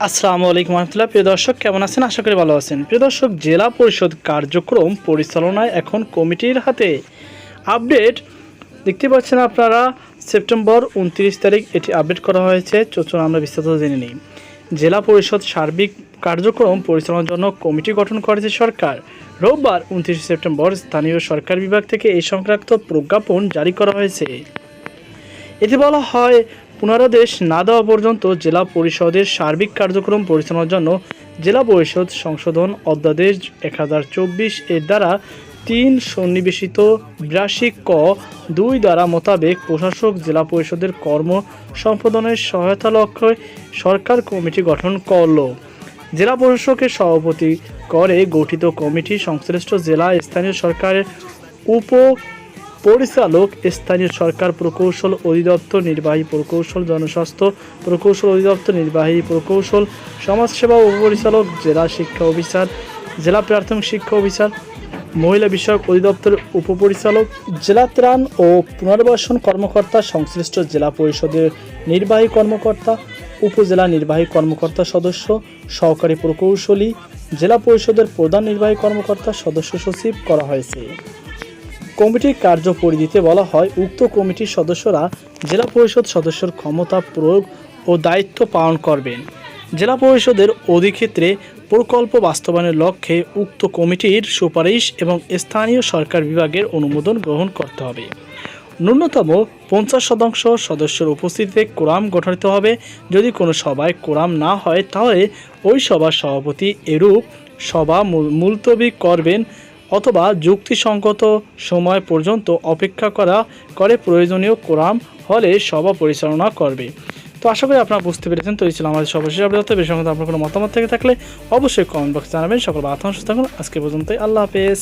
আসসালামু আলাইকুম রহমতুল্লাহ। প্রিয় দর্শক, কেমন আছেন? আশা করি ভালো আছেন। প্রিয় দর্শক, জেলা পরিষদ কার্যক্রম পরিচালনায় এখন কমিটির হাতে। আপডেট দেখতে পাচ্ছেন আপনারা, সেপ্টেম্বর উনত্রিশ তারিখ এটি আপডেট করা হয়েছে। চলুন আমরা বিস্তারিত জেনে নিই। জেলা পরিষদ সার্বিক কার্যক্রম পরিচালনার জন্য কমিটি গঠন করেছে সরকার। রোববার উনত্রিশে সেপ্টেম্বর স্থানীয় সরকার বিভাগ থেকে এই সংক্রান্ত প্রজ্ঞাপন জারি করা হয়েছে। এতে বলা হয় পুনরাদেশ না দেওয়া পর্যন্ত জেলা পরিষদের সার্বিক কার্যক্রম পরিচালনার জন্য জেলা পরিষদ সংশোধন অধ্যাদেশ এক হাজার চব্বিশ এর দ্বারা তিন সন্নিবেশিত বিরাশি ক দুই দ্বারা মোতাবেক প্রশাসক জেলা পরিষদের কর্ম সম্পাদনের সহায়তা লক্ষ্যে সরকার কমিটি গঠন করল। জেলা প্রশাসকের সভাপতি করে গঠিত কমিটি সংশ্লিষ্ট জেলা স্থানীয় সরকারের উপ পরিচালক স্থানীয় সরকার প্রকৌশল অধিদপ্তর, নির্বাহী প্রকৌশল জনস্বাস্থ্য প্রকৌশল অধিদপ্তর, নির্বাহী প্রকৌশল সমাজসেবা উপপরিচালক জেলা শিক্ষা অফিসার, জেলা প্রাথমিক শিক্ষা অফিসার, মহিলা বিষয়ক অধিদপ্তর উপপরিচালক, জেলা ত্রাণ ও পুনর্বাসন কর্মকর্তা, সংশ্লিষ্ট জেলা পরিষদের নির্বাহী কর্মকর্তা, উপজেলা নির্বাহী কর্মকর্তা সদস্য, সহকারী প্রকৌশলী, জেলা পরিষদের প্রধান নির্বাহী কর্মকর্তা সদস্য সচিব করা হয়েছে। কমিটির কার্য পরিধিতে বলা হয়, উক্ত কমিটির সদস্যরা জেলা পরিষদ সদস্যর ক্ষমতা প্রয়োগ ও দায়িত্ব পালন করবেন। জেলা পরিষদের অধিক্ষেত্রে প্রকল্প বাস্তবায়নের লক্ষ্যে উক্ত কমিটির সুপারিশ এবং স্থানীয় সরকার বিভাগের অনুমোদন গ্রহণ করতে হবে। ন্যূনতম পঞ্চাশ শতাংশ সদস্যের উপস্থিতিতে কোরাম গঠিত হবে। যদি কোনো সভায় কোরাম না হয়, তাহলে ওই সভার সভাপতি এরূপ সভা মুলতবি করবেন। অথবা যুক্তিসঙ্গত সময় পর্যন্ত অপেক্ষা করা করে প্রয়োজনীয় কোরাম হলে সভা পরিচালনা করবে। তো আশা করি আপনারা বুঝতে পেরেছেন। তো এই ছিল আমাদের সর্বশেষ আপডেট। সংক্রান্ত আপনার কোনো মতামত থেকে থাকলে অবশ্যই কমেন্ট বক্সে জানাবেন। সকল আত্মসুস্থ থাকুন আজকে পর্যন্ত আল্লাহ হাফেজ।